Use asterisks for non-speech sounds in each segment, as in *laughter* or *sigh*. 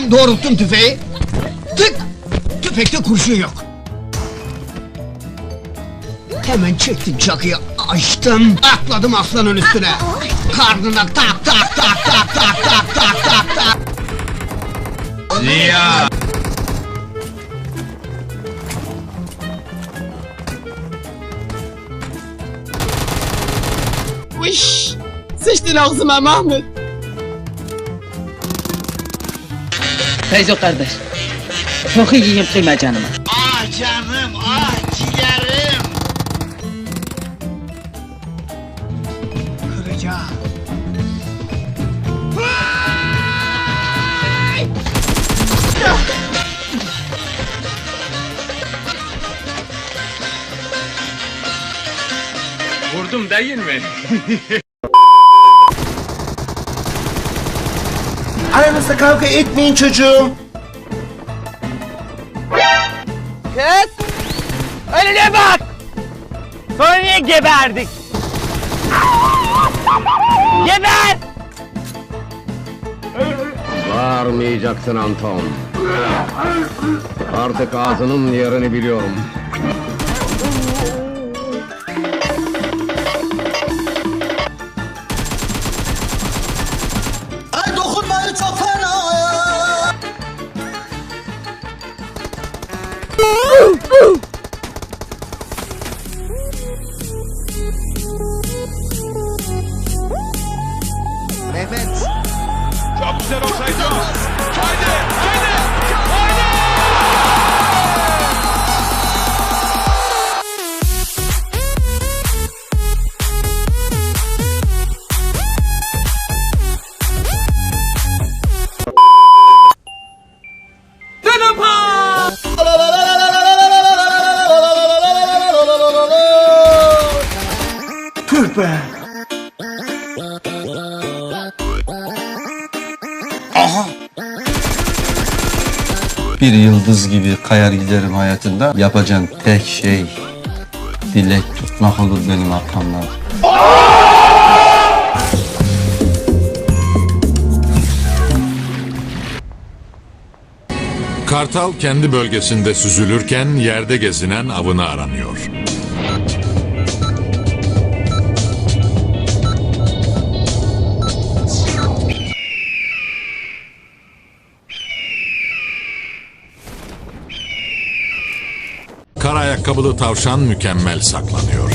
Hemen doğrulttum tüfeği. Tık! Tüfekte kurşun yok. Hemen çektim çakıyı, açtım, atladım aslanın üstüne. Karnına tak tak tak tak tak tak tak tak tak. Ziya! Uş! Sıçtın ağzıma Mahmut. Feyzo kardeş. Çok iyiyim kıyma canıma. Ah canım, ah ciğerim! Kıracağım. Vurdum değil mi? *laughs* Aranızda kavga etmeyin çocuğum. Kız! Önüne bak! Sonra geberdik. Geber! Bağırmayacaksın Anton. Artık ağzının yerini biliyorum. settles a dunk. Bir yıldız gibi kayar giderim hayatında. Yapacağım tek şey dilek tutmak olur benim arkamdan. Kartal kendi bölgesinde süzülürken yerde gezinen avını aranıyor. Kar ayakkabılı tavşan mükemmel saklanıyor.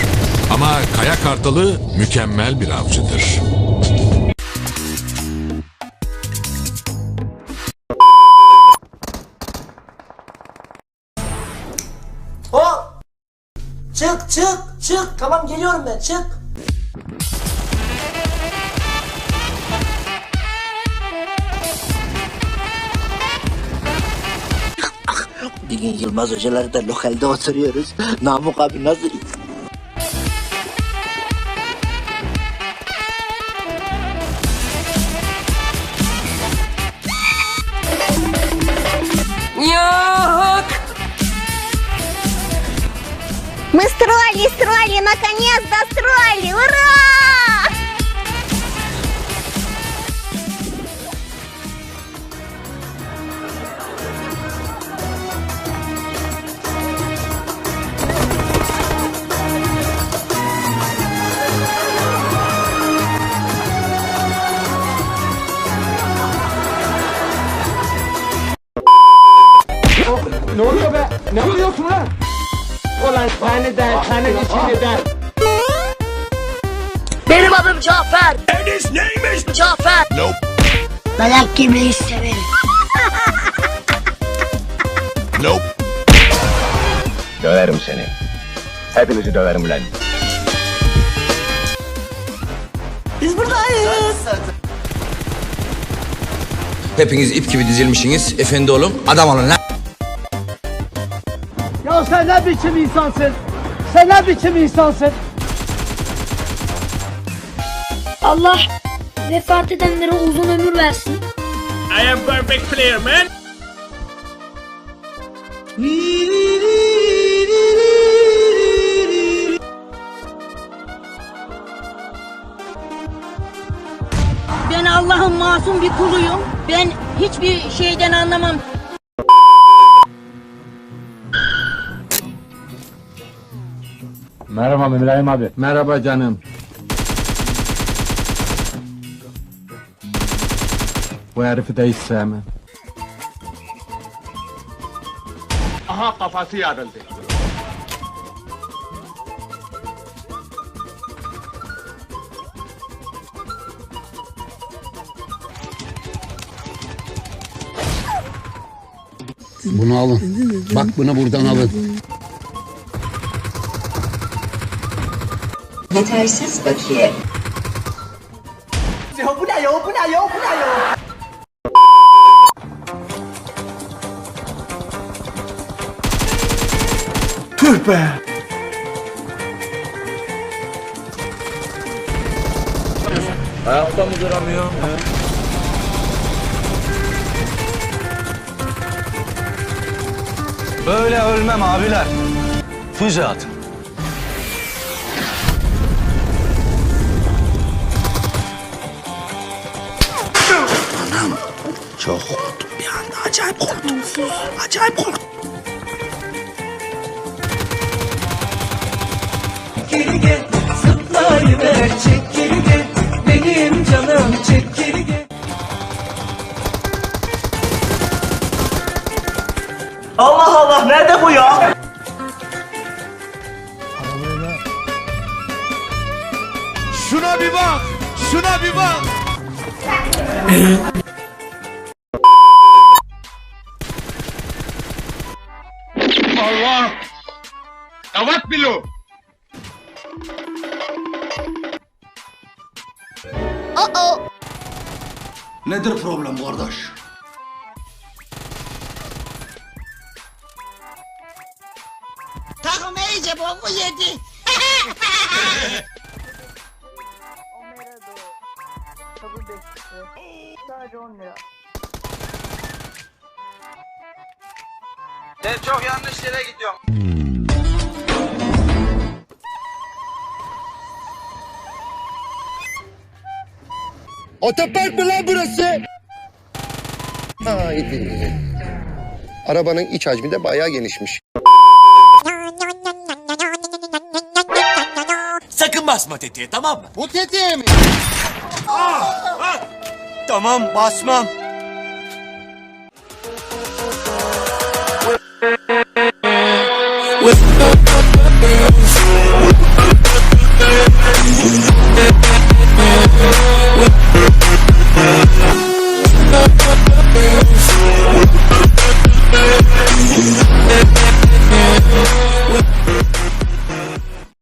Ama kaya kartalı mükemmel bir avcıdır. Hop! Çık çık çık. Tamam geliyorum ben çık. Yılmaz hocaları da lokalde oturuyoruz. Namık abi nasıl? Мы строили, строили, наконец достроили! Ура! Ne oluyorsun lan? Ulan seni de, senin içini de. Benim adım Cafer. Deniz neymiş? Cafer. Dayak yemeyi severim. Döverim seni. Hepinizi döverim ulan. Biz buradayız. Hepiniz ip gibi dizilmişsiniz. Efendi olun, adam olun lan. Ya sen ne biçim insansın? Sen ne biçim insansın? Allah vefat edenlere uzun ömür versin. I am perfect player man. Ben Allah'ın masum bir kuluyum. Ben hiçbir şeyden anlamam. Merhaba İbrahim abi. Merhaba canım. Bu herifi de hiç sevmem. Aha kafası yarıldı. Bunu alın. Bak bunu buradan alın. Yetersiz bakiye. Bu ne yo bu ne yo bu ne yo. Tüh be. Ayakta mı duramıyor? Böyle ölmem abiler. Füze atın. Çok korktum bir anda. Acayip korktum. Acayip korktum. Geri gel, zıplayıver, çek geri gel. Benim canım çek geri gel. Allah Allah nerede bu ya? Şuna bir bak. Şuna bir bak. Kavat bilo. Nedir problem kardeş? Takım iyice boku yedi. Sen çok yanlış yere gidiyorsun. Otopark mı lan burası? Ha iyi iyi. Arabanın iç hacmi de bayağı genişmiş. Sakın basma tetiğe tamam mı? Bu tetiğe mi? Tamam basmam. With